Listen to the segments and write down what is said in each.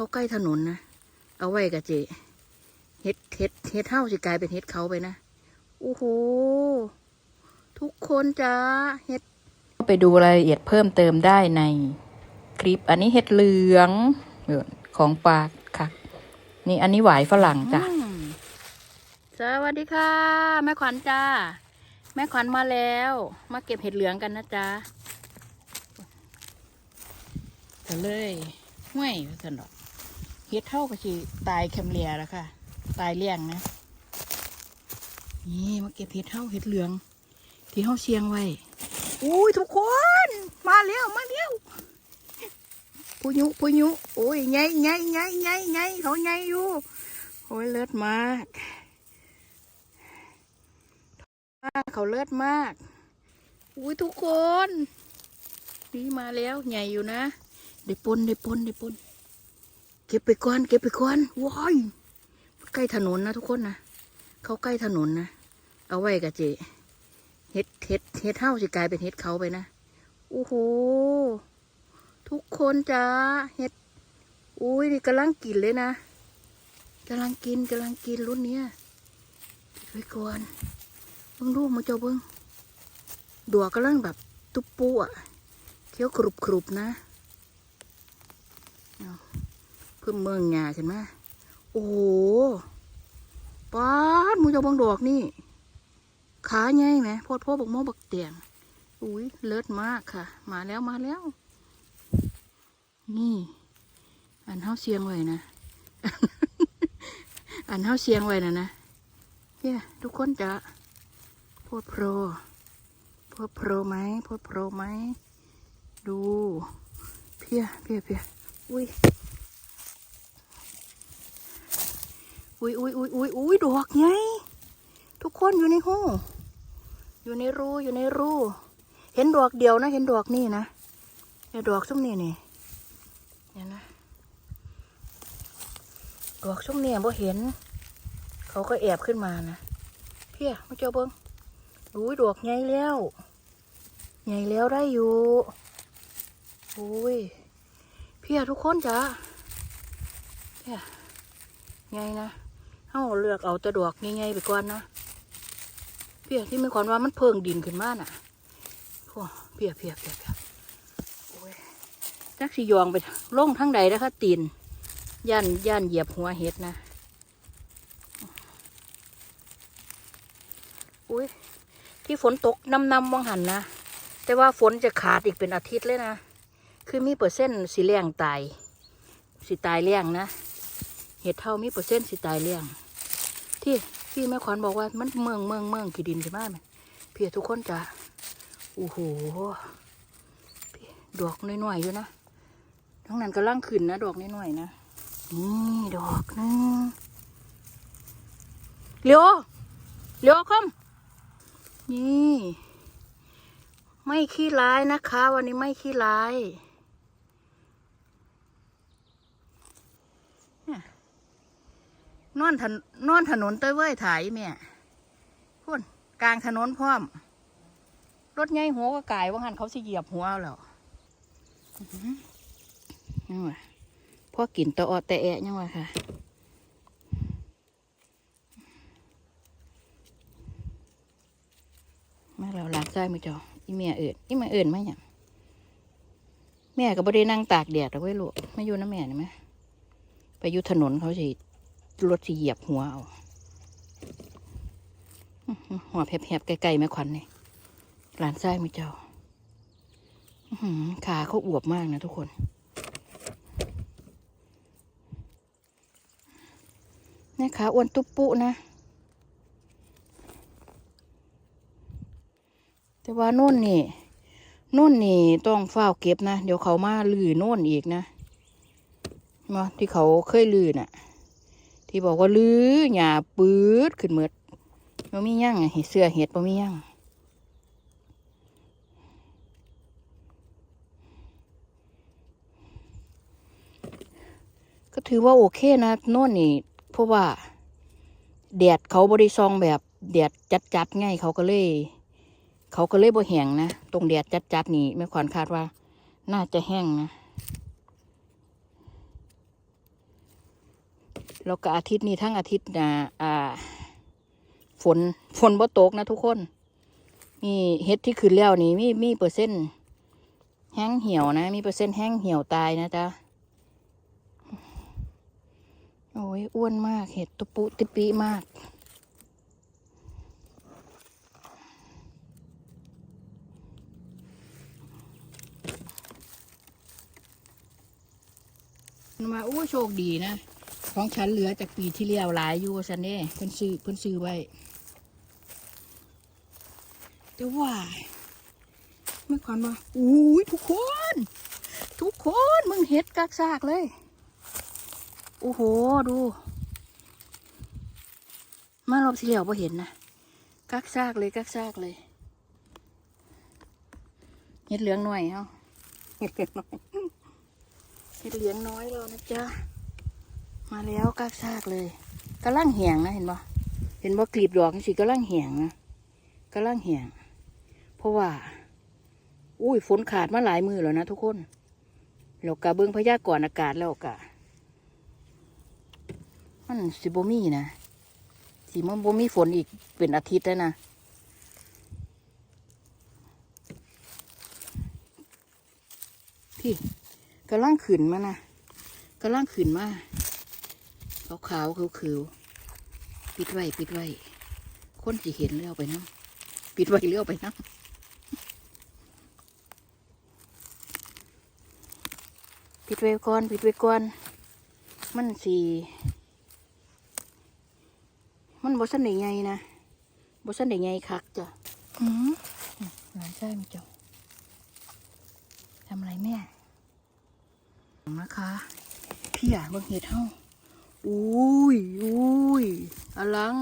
เขาใกล้ถนนนะ เอาไว้กับเจเฮ็ดเฮ็ดเฮ็ดเท่าสิกลายเป็นเฮ็ดเขาไปนะ โอ้โห ทุกคนจ้าเฮ็ด ไปดูรายละเอียดเพิ่มเติมได้ในคลิป อันนี้เห็ดเหลืองเออของปากค่ะ นี่อันนี้หวายฝรั่งจ้ะ สวัสดีค่ะ แม่ขวัญจ้า แม่ขวัญมาแล้ว มาเก็บเห็ดเหลืองกันนะจ๊ะก็เลยห้วยสนดอก เห็ดเท่ากับชีตายแคมเลียแล้วค่ะ ตายเลี่ยงนะ นี่มาเก็บเห็ดเท่าเห็ดเหลือง ที่เขาเชียงไว้ อุ้ยทุกคน มาแล้วมาแล้วผู้ยุผู้ยุโอ้ยไงไงไงไงไงเขาไงอยู่โอ้ยเลิศมากเขาเลิศมาก อุ้ยทุกคน นี่มาแล้วใหญ่อยู่นะได้ปนได้ปนได้ปน เก็บไปก่อนเก็บไปก่อนว้ายใกล้ถนนนะทุกคนนะเขาใกล้ถนนนะเอาไว้กับเจเฮ็ดเฮ็ดเฮ็ดเท่าสิกลายเป็นเฮ็ดเขาไปนะโอ้โหทุกคนจ้าเฮ็ดอุ้ยนี่กำลังกินเลยนะกำลังกินกำลังกินรุ่นเนี้ยเก็บไว้ก่อนเบิ่งลูกมาเจ้าเบิ่งดวกกำลังแบบตุ๊บปูอะเคี้ยวกรุบกรุบๆนะเอา เพิ่มเมืองหยาขึ้นมาโอ้โหป้าดมูจ้าเบิ่งดอกนี่ ขาใหญ่ไหมโพดโพดบักโมบักเตียงอุ้ยเลิศมากค่ะ มาแล้วมาแล้ว นี่ อันเท้าเสียงไว้นะอันเท้าเสียงไว้นะนะเนี่ยทุกคนจะโพดโพรโพดโพรไหมโพดโพรไหมดู เพียเพียเพียอุ้ย อุ้ยอุ้ยอุ้ยอุ้ยอุ้ยดอกไงทุกคนอยู่ในหูอยู่ในรูอยู่ในรูเห็นดอกเดียวนะ เห็นดอกนี่นะเห็นดอกช่วงนี้นี่เห็นนะดอกช่วงนี้บ่เห็น เขาก็แอบขึ้นมานะเพี้ยมาเจ้าเบิ้งดูดอกใหญ่แล้วใหญ่แล้วได้อยู่โอ้ยเพี้ยทุกคนจ้ะเพี้ยใหญ่นะ เฮาเลือกเอาต่ดอกง่ายๆไปก่อนนะเพียที่มีความว่ามันเพิ่งดินขึ้นมาน่ะพวกเพียเพียเพียเพียโอ้ยจักสิยองไปล่งทั้งใดนะคะตีนย่านย่านเหยียบหัวเห็ดนะอุ้ยที่ฝนตกน้ำน้ำวังหันนะ แต่ว่าฝนจะขาดอีกเป็นอาทิตย์เลยนะ คือมีเปอร์เซ็นต์สีแรงตายสิตายเลี้ยงนะ เห็ดเท่ามีเปอร์เซ็นต์สิตายเลี้ยง ที่ที่แม่ขวัญบอกว่ามันเมืองเมืองเมืองกี่ดินใช่ไหมเพียทุกคนจะโอ้โหดอกน้อยๆอยู่นะทั้งนั้นก็ล่างขึ้นนะดอกน้อยๆนะนี่ดอกนึงเลี้ยวเลี้ยวคำนี่ ไม่ขี้ร้ายนะคะ วันนี้ไม่ขี้ร้าย นอนถนนอนถนนเต้ยเว้ยถ่ายแม่พุ่นกลางถนนพร้อม รถใหญ่หัวก็กายว่าหันเขาสิเหยียบหัวแล้วยังวะพ่อกินตะออแต่แอะยังวะค่ะมาเราหลังใจมือจออีเมียเอิญอีเมียเอิญมาอย่างแม่ก็บ่ได้นั่งตากแดดเอาไว้ลูกไม่อยู่นะแม่นี่ไหมไปยู่ถนนเขาสิ รถเหยียบหัวเอาหัวแผบๆไกลๆแม่ขวัญนี่หลานไส้ไม่เจ้าขาเขาอวบมากนะทุกคนนี่ขาอ้วนตุ๊บปุนะ แต่ว่าโน่นนี่โน่นนี่ต้องเฝ้าเก็บนะ เดี๋ยวเขามาลือโน่นอีกนะมาที่เขาเคยลือน่ะ ที่บอกว่าลื้อหยาปื๊ดขึ้นเมือดบ่มียั่งเห็ดเสื้อเห็ดบ่มียั่งก็ถือว่าโอเคนะโน่นนี่ เพราะว่าแดดเขาบริซองแบบแดดจัดๆไงเขาก็เลย เขาก็เลยบ่แห้งนะ ตรงแดดจัดๆนี่แม่ขวัญคาดว่า น่าจะแห้งนะ แล้วก็อาทิตย์นี้ทั้งอาทิตย์นะอ่า ฝนฝนบ่ตกนะทุกคนนี่เฮ็ดที่ขึ้นแล้วนี่มีมีเปอร์เซ็นต์แห้งเหี่ยวนะ มีเปอร์เซ็นต์แห้งเหี่ยวตายนะจ๊ะโอ้ยอ้วนมากเห็ดตุปุติปิมากมาโอ้โชคดีนะ ของฉันเหลือจากปีที่แล้วหลายอยู่ฉันเน่เพิ่นซื้อเพิ่นซื้อไว้แต่ว่าเมื่อก่อนว่าอุ้ยทุกคน ทุกคนมึงเห็ดกักซากเลย โอ้โห ดู มารอบที่แล้วพอเห็นนะกักซากเลยกักซากเลยเห็ดเหลืองหน่อยเห็ดเหลืองน้อยเห็ดเหลืองน้อยแล้วนะจ๊ะ มาแล้วกากซากเลยกระลังแหงนะเห็นบ่เห็นบ่กลีบดอกสิกระลังแหงนะกระลังแหงเพราะว่า อุ้ยฝนขาดมาหลายมือแล้วนะทุกคนเรากะเบิ้งพยากรณ์อากาศแล้วกะมันสิบ่มีนะสิมันบ่มีฝนอีกเป็นอาทิตย์แล้วนะพี่กำลังขึ้นมานะกำลังขึ้นมา ขาวขาวๆคือวๆปิดไว้ปิดไว้คนสิเห็นเลี้ยวไปน้ำปิดไว้เลี้ยวไปน้ำปิดไว้ก่อนปิดไว้ก่อนมันสีมันบ่สันได้ไงนะบ่สันได้ไงคักจ้ะอืมหลานชายมันเจ้าทำอะไรแม่นะคะ พี่อะเบิ่งเห็ดเฮา อุ้ยอุ้ยอลัง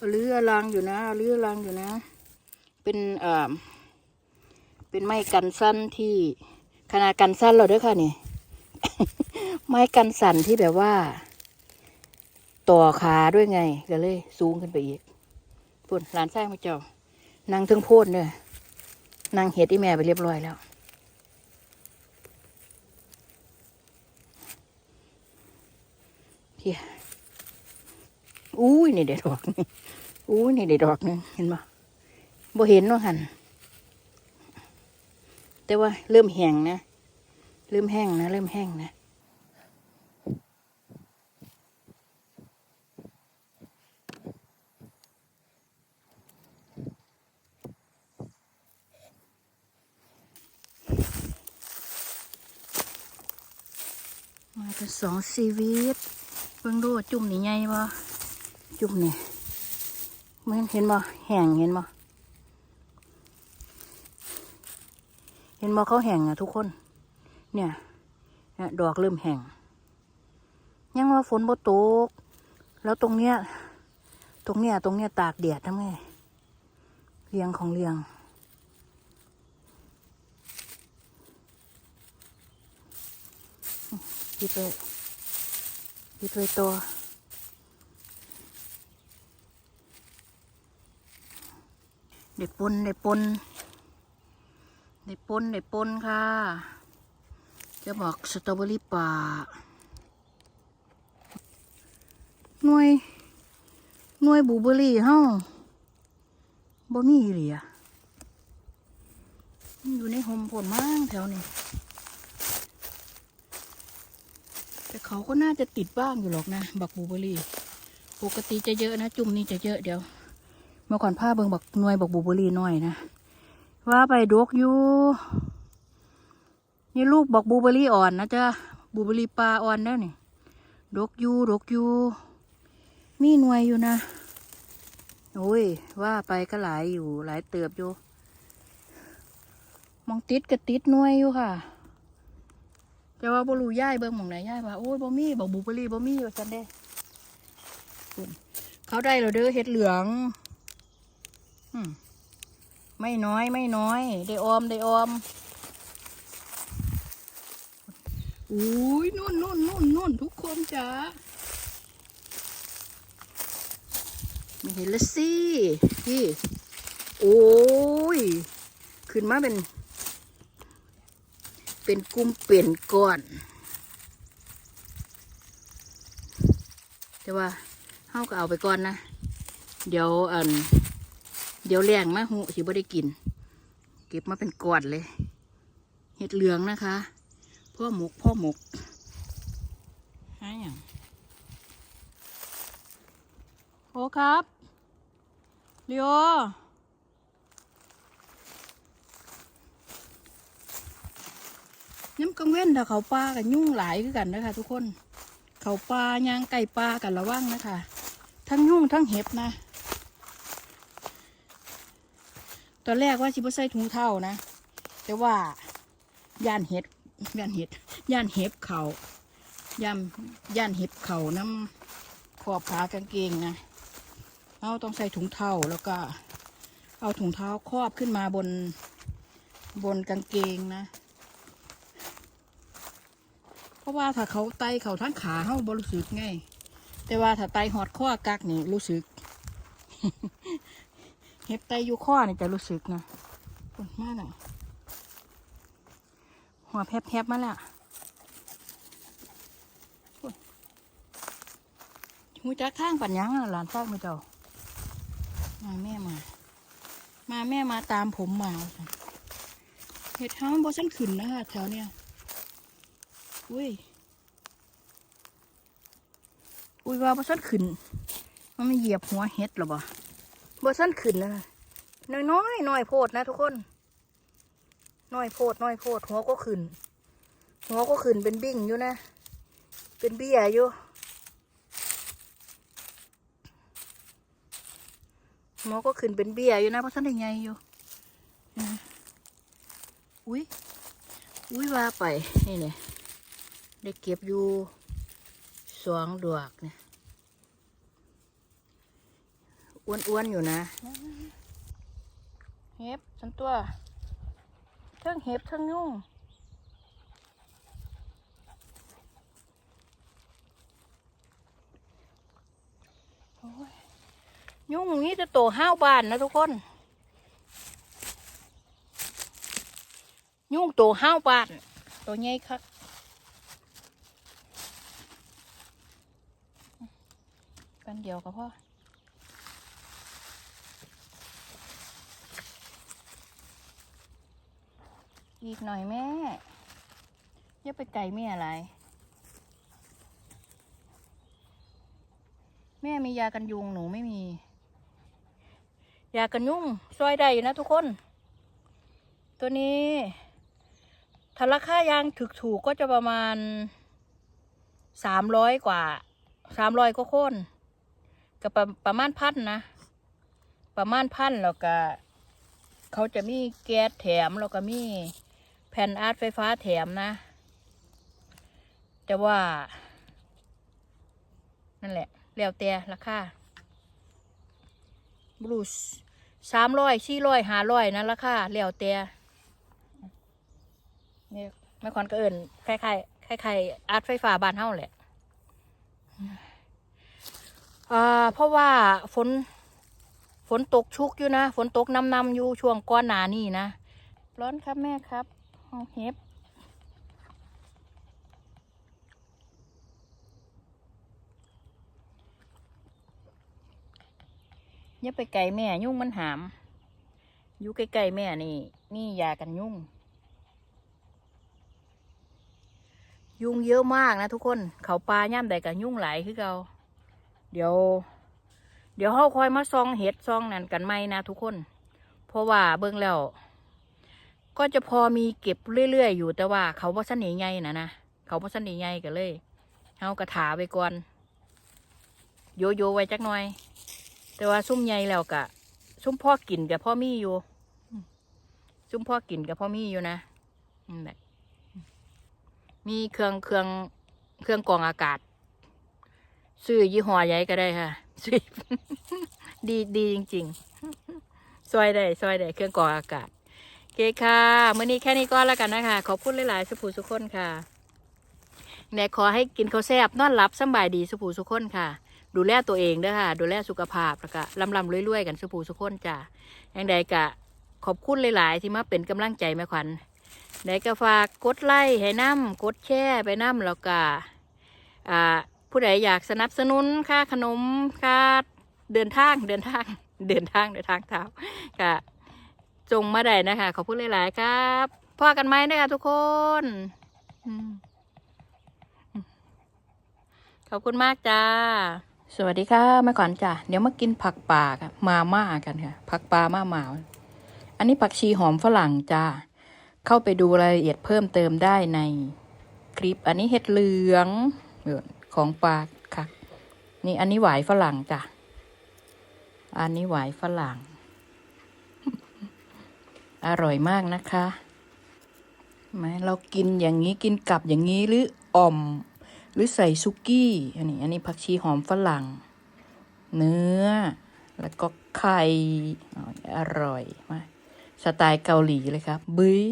อลืออลังอยู่นะอลืออลังอยู่นะ เป็นเอ่อเป็นไม้กันสั้นที่ขนาดกันสั้นเราด้วยค่ะนี่ ไม้กันสั่นที่แบบว่า ต่อขาด้วยไงก็เลย สูงขึ้นไปอีกพุ่นหลานสร้างมาเจ้านางเทึงโพดเนี่ยนางเห็ดที่แม่ไปเรียบร้อยแล้ว เฮียอุ้ยนี่เด็ดดอกนี่อุ้ยนี่เด็ดดอกนึงเห็นบ่บ่เห็นเนาหันแต่ว่าเริ่มแห้งนะ เริ่มแห้งนะ เริ่มแห้งนะมากันสองชีวิต บิ่งดูจุ่มนี่ใหญ่บ่จุ่มนี่มันเห็นบ่แห้งเห็นบ่เห็นบ่เขาแห้งอะทุกคน เนี่ยดอกเริ่มแห้งยังว่าฝนบ่ตก แล้วตรงเนี้ย ตรงเนี้ยตรงเนี้ยตากแดดทำไงเรียงของเรียงปิดไว้ ปิดไว้ตัวเด็กปนเด็กปนเด็กปนเด็กปนค่ะ จะบอกสตรอเบอรี่ป่าหน่วยหน่วยบูเบอรี่เฮ้าบ่มีเหลียอยู่ในหมผลมั่งแถวนี้ แต่เขาก็น่าจะติดบ้างอยู่หรอกนะ บักบลูเบอร์รี่ ปกติจะเยอะนะ จุ่มนี่จะเยอะเดี๋ยว เมื่อก่อนผ้าเบิงบักนวยบักบลูเบอร์รี่น้อยนะ ว่าไปดกอยู่ นี่ลูกบักบลูเบอร์รี่อ่อนนะจ๊ะบลูเบอร์รี่ปลาอ่อนแล้วนี่ดกอยู่ดกอยู่มีหน่วยอยู่นะ โอ้ย ว่าไปก็หลายอยู่หลายเติบอยู่ มองติดก็ติดหน่วยอยู่ค่ะ แต่ว่าบ่รู้ย่ายเบิ่งหมองไหนย่ายว่าโอ้ยบ่มีบ่บลูเบอร์รี่บ่มีว่าซั่นเด้เขาได้แล้วเด้อเฮ็ดเหลืองอืมไม่น้อยไม่น้อย ได้ออมได้ออมอุ้ยนู่นนู่นนู่นนู่นทุกคนจ้าไม่เห็นละสิพี่โอ้ย ขึ้นมาเป็น เป็นกลุ่มเป็นก้อน แต่ว่าเฮาก็เอาไปก่อนนะ เดี๋ยวอันเดี๋ยวแรงมาหูสิบ่ได้กิน เก็บมาเป็นกอดเลยเห็ดเหลืองนะคะพ่อหมกพ่อหมกหาอย่างโอ้ครับเลียว ย้ำกังเว้นถ้าเขาปลากันยุ่งหลายคือกันนะคะทุกคน เขาปลายางไก่ปลากันระวังนะคะ ทั้งยุ่งทั้งเห็บนะ ตอนแรกว่าชิบใส่ถุงเท้านะ แต่ว่าย่านเห็ดย่านเห็ดย่านเห็บเขาย่านย่านเห็บเขาน้ำขอบขากางเกงนะเราต้องใส่ถุงเท้าแล้วก็ เอาถุงเท้าครอบขึ้นมาบนบนกางเกงนะ ราะว่าถ้าเขาไตเขาทั้งขาเขาบรู้สึกไงแต่ว่าถ้าไตหอดข้อกักนี่รู้สึก เห็บไตอยู่ข้อนี่จะรู้สึกนะปวดมากหน่อยหัวแพบๆมาแล้วหูจักข้างปัญญังหลานซากไม่เจ้ามาแม่มา มาแม่มาตามผมมาเห็ดเท้ามันบอสันขึ้นนะคะแถวเนี้ย อุ้ย อุ้ยว่าบอสันขึ้น มันไม่เหยียบหัวเห็ดหรอบ่บอสันขึ้นนะน้อยน้อยๆน้อยโพดนะทุกคนน้อยโพดน้อยโพดหัวก็ขึ้น หัวก็ขึ้นเป็นบิ่งอยู่นะ เป็นเบี้ยอยู่หัวก็ขึ้นเป็นเบี้ยอยู่นะเพราะท่านได้ไงอยู่อุ้ยอุ้ยว่าไปนี่เนี่ย ได้เก็บอยู่สองดอกเนี่ยอ้วนๆอยู่นะเห็บฉันตัวเทิงเห็บเทิงยุ่งยุ่งนี้จะโตห้าวบานนะทุกคน ยุ่งโตห้าวบาน ตัวใหญ่คัก กันเดียวกับพ่ออีกหน่อยแม่อย่าไปไกลแม่อะไร แม่มียากันยุงหนูไม่มี ยากันยุงซอยได้อยู่นะทุกคน ตัวนี้ถ้าราคายางถูกถูกก็จะประมาณสามร้อยกว่าสามร้อยก็โค่น กับประประมาณพันนะ ประมาณพันแล้วก็เขาจะมีแก๊สแถมแล้วก็มีแผ่นอาร์ตไฟฟ้าแถมนะ แต่ว่า นั่นแหละ แล้วแต่ราคาบลูสสามร้อยสี่ร้อยห้าร้อยนะราคาแล้วแต่นี่แม่คอนก็เอิญคล้ายๆคล้ายๆอาร์ตไฟฟ้าบ้านเฮาแหละ อ่าเพราะว่าฝนฝนตกชุกอยู่นะ ฝนตกน้ำน้ำอยู่ช่วงก้อนหนานี่นะ ร้อนครับแม่ครับเอาเห็บอย่าไปไกลแม่ยุ่งมันหาม อยู่ใกล้ๆแม่นี่ นี่ยากันยุ่ง ยุงเยอะมากนะทุกคน เขาปลาย่ำใดกันยุ่งหลายคือเรา เดี๋ยว เดี๋ยวเขาคอยมาซองเห็ดซองนั่นกันไหมนะทุกคน เพราะว่าเบิ่งแล้ว ก็จะพอมีเก็บเรื่อยๆอยู่แต่ว่าเขาบ่สนิไงนะนะเขาบ่สนิไงกันเลยเขากระถาไปก่อนโยโย่ไว้จักหน่อย แต่ว่าซุ่มใหญ่แล้วกะซุ่มพ่อกินกับพ่อมีอยู่ซุ่มพ่อกินกับพ่อมีอยู่นะนั่แหละมีเครื่องเครื่องเครื่องกรองอากาศ ซื้อยี่ห้อใหญ่ก็ได้ค่ะซื้อดีดีจริงๆ ซอยได้ซอยได้เครื่องกรองอากาศโอเคค่ะมื่อนี้แค่นี้ก็แล้วกันนะคะ ขอบคุณหลายๆสุภูสุขคนค่ะแนขอให้กินข้าวแซ่บนอนหลับสบายดีสุภูสุขคนค่ะ ดูแลตัวเองเด้อค่ะ ดูแลสุขภาพแล้วก็ลำลำรวยๆกันสุภูสุขคนจ้ะอย่างใดกะขอบคุณหลาย ๆ ที่มาเป็นกำลังใจแม่ขวัญไหนก็ฝากกดไลค์ให้น้ำกดแชร์ไปน้ำแล้วก็อ่า ผู้ใดอยากสนับสนุนค่าขนมค่าเดินทางเดินทางเดินทางเดินทางเท้าก็จงมาได้นะคะขอบคุณหลาย ๆ ครับพ่อกันไหมนะคะทุกคนขอบคุณมากจ้า สวัสดีค่ะแม่ขวัญจ้ะเดี๋ยวมากินผักป่าค่ะมาม่ากันค่ะ ผักปลามาหมาอันนี้ผักชีหอมฝรั่งจ้าเข้าไปดูรายละเอียดเพิ่มเติมได้ในคลิป อันนี้เห็ดเหลือง ของปลาค่ะ นี่อันนี้หวายฝรั่งจ้ะ อันนี้หวายฝรั่ง อร่อยมากนะคะไหมเรากินอย่างนี้กินกับอย่างนี้หรืออ่อม หรือใส่ซุกี้อันนี้ อันนี้ผักชีหอมฝรั่ง เนื้อ แล้วก็ไข่อร่อยมากสไตล์เกาหลีเลยครับบึ้ย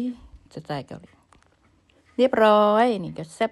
สไตล์เกาหลี เรียบร้อย นี่ก็แซ่บ